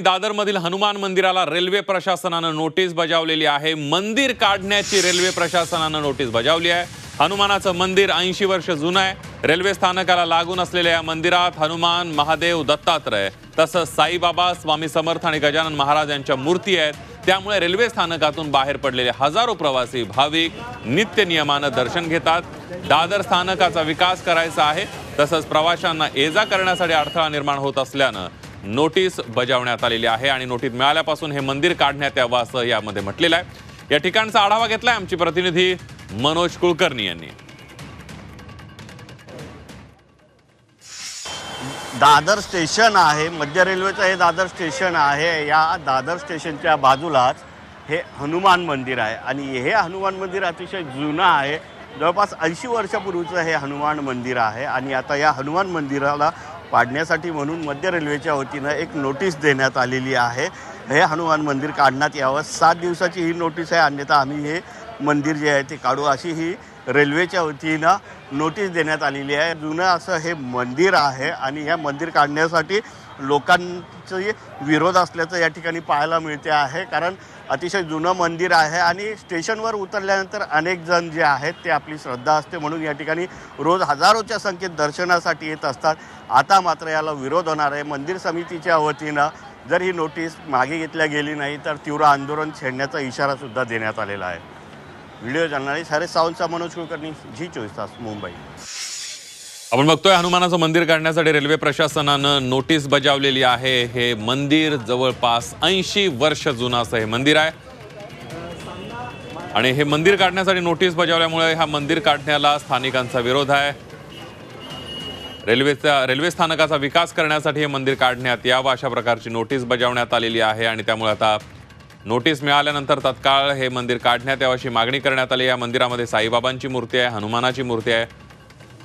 दादरमधील हनुमान मंदिराला रेल्वे प्रशासनानं नोटीस बजावलेली आहे. मंदिर काढण्याची रेल्वे प्रशासनानं नोटीस बजावली आहे. हनुमानाचं मंदिर ऐंशी वर्ष जुनं आहे. रेल्वे स्थानकाला लागून असलेल्या या मंदिरात हनुमान महादेव दत्तात्रय तसंच साईबाबा स्वामी समर्थ आणि गजानन महाराज यांच्या मूर्ती आहेत. त्यामुळे रेल्वे स्थानकातून बाहेर पडलेले हजारो प्रवासी भाविक नित्य नियमानं दर्शन घेतात. दादर स्थानकाचा विकास करायचा आहे. तसंच प्रवाशांना ये जा करण्यासाठी अडथळा निर्माण होत असल्यानं नोटीस बजावण्यात आलेली आहे आणि नोटीस मिळाल्यापासून हे मंदिर काढण्यात यावं असं यामध्ये म्हटलेलं आहे. या ठिकाणचा आढावा घेतलाय आमची प्रतिनिधी मनोज कुलकर्णी यांनी. दादर स्टेशन आहे मध्य रेल्वेचं हे दादर स्टेशन आहे. या दादर स्टेशनच्या बाजूलाच हे हनुमान मंदिर आहे आणि हे हनुमान मंदिर अतिशय जुनं आहे. जवळपास ऐंशी वर्षापूर्वीचं हे हनुमान मंदिर आहे आणि आता या हनुमान मंदिराला पाडण्यासाठी म्हणून मध्य रेल्वेच्या वतीनं एक नोटीस देण्यात आलेली आहे. हे हनुमान मंदिर काढण्यात यावं. सात दिवसाची ही नोटीस आहे. अन्यथा आम्ही हे मंदिर जे आहे ते काढू. अशी ही रेल्वेच्या वतीनं नोटीस देण्यात आलेली आहे. जुनं असं हे मंदिर आहे आणि ह्या मंदिर काढण्यासाठी लोकांचे विरोध असल्याचं या ठिकाणी पाहायला मिळते आहे. कारण अतिशय जुनं मंदिर आहे आणि स्टेशनवर उतरल्यानंतर अनेक जण जे आहेत ते आपली श्रद्धा असते म्हणून या ठिकाणी रोज हजारोच्या संख्येत दर्शनासाठी येत असतात. आता मात्र याला विरोध होणार आहे. मंदिर समितीच्या वतीनं जर ही नोटीस मागे घेतल्या गेली नाही तर तीव्र आंदोलन छेडण्याचा इशारासुद्धा देण्यात आलेला आहे. व्हिडिओ जर्नलिस्ट सारे सावंतचा मनोज कुलकर्णी झी चोवीस तास मुंबई आपण बघतोय हनुमानाचं मंदिर काढण्यासाठी रेल्वे प्रशासनानं नोटीस बजावलेली आहे. हे मंदिर जवळपास ऐंशी वर्ष जुनं असं हे मंदिर आहे. आणि हे मंदिर काढण्यासाठी नोटीस बजावल्यामुळे हा मंदिर काढण्याला स्थानिकांचा विरोध आहे. रेल्वेचा रेल्वे स्थानकाचा विकास करण्यासाठी हे मंदिर काढण्यात यावं अशा प्रकारची नोटीस बजावण्यात आलेली आहे आणि त्यामुळे आता नोटीस मिळाल्यानंतर तत्काळ हे मंदिर काढण्यात यावं अशी मागणी करण्यात आली. या मंदिरामध्ये साईबाबांची मूर्ती आहे हनुमानाची मूर्ती आहे.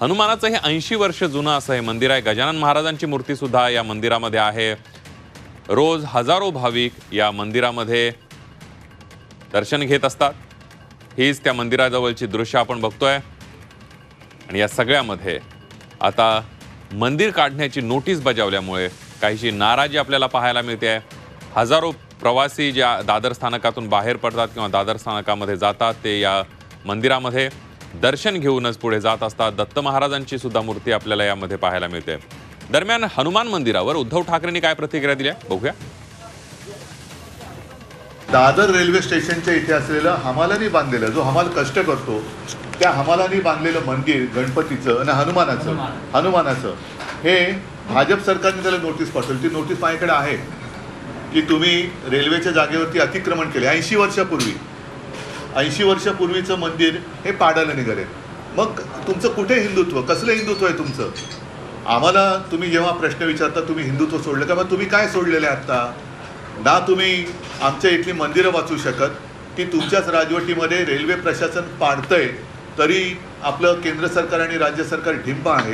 हनुमानाचं हे ऐंशी वर्ष जुनं असं हे मंदिर आहे. गजानन महाराजांची मूर्ती सुद्धा या मंदिरामध्ये आहे. रोज हजारो भाविक या मंदिरामध्ये दर्शन घेत असतात. हीच त्या मंदिराजवळची दृश्य आपण बघतोय. आणि या सगळ्यामध्ये आता मंदिर काढण्याची नोटीस बजावल्यामुळे काहीशी नाराजी आपल्याला पाहायला मिळते. आहे हजारो प्रवासी ज्या दादर स्थानकातून बाहेर पडतात किंवा दादर स्थानकामध्ये जातात ते या मंदिरामध्ये दर्शन घेऊनच पुढे जात असतात. दत्त महाराजांची सुद्धा मूर्ती आपल्याला यामध्ये पाहायला मिळते. दरम्यान हनुमान मंदिरावर उद्धव ठाकरेंनी काय प्रतिक्रिया दिल्या बघूया. दादर रेल्वे स्टेशनच्या इथे असलेलं हमालानी बांधलेलं जो हमाल कष्ट करतो त्या हमालानी बांधलेलं मंदिर गणपतीचं आणि हनुमानाचं हनुमानाचं हे भाजप सरकारने त्याला नोटीस पाठवली. ती नोटीस माझ्याकडे आहे. की तुम्ही रेल्वेच्या जागेवरती अतिक्रमण केले. ऐंशी वर्षापूर्वी. ऐंशी वर्षापूर्वीचं मंदिर हे पाडायला निघाले. मग तुमचं कुठे हिंदुत्व? कसलं हिंदुत्व आहे तुमचं? आम्हाला तुम्ही जेव्हा प्रश्न विचारता तुम्ही हिंदुत्व सोडलं का? मग तुम्ही काय सोडलेले आहे आत्ता? ना तुम्ही आमच्या इथली मंदिरं वाचू शकत की तुमच्याच राजवटीमध्ये रेल्वे प्रशासन पाडतंय तरी आपलं केंद्र सरकार आणि राज्य सरकार ढिंप आहे.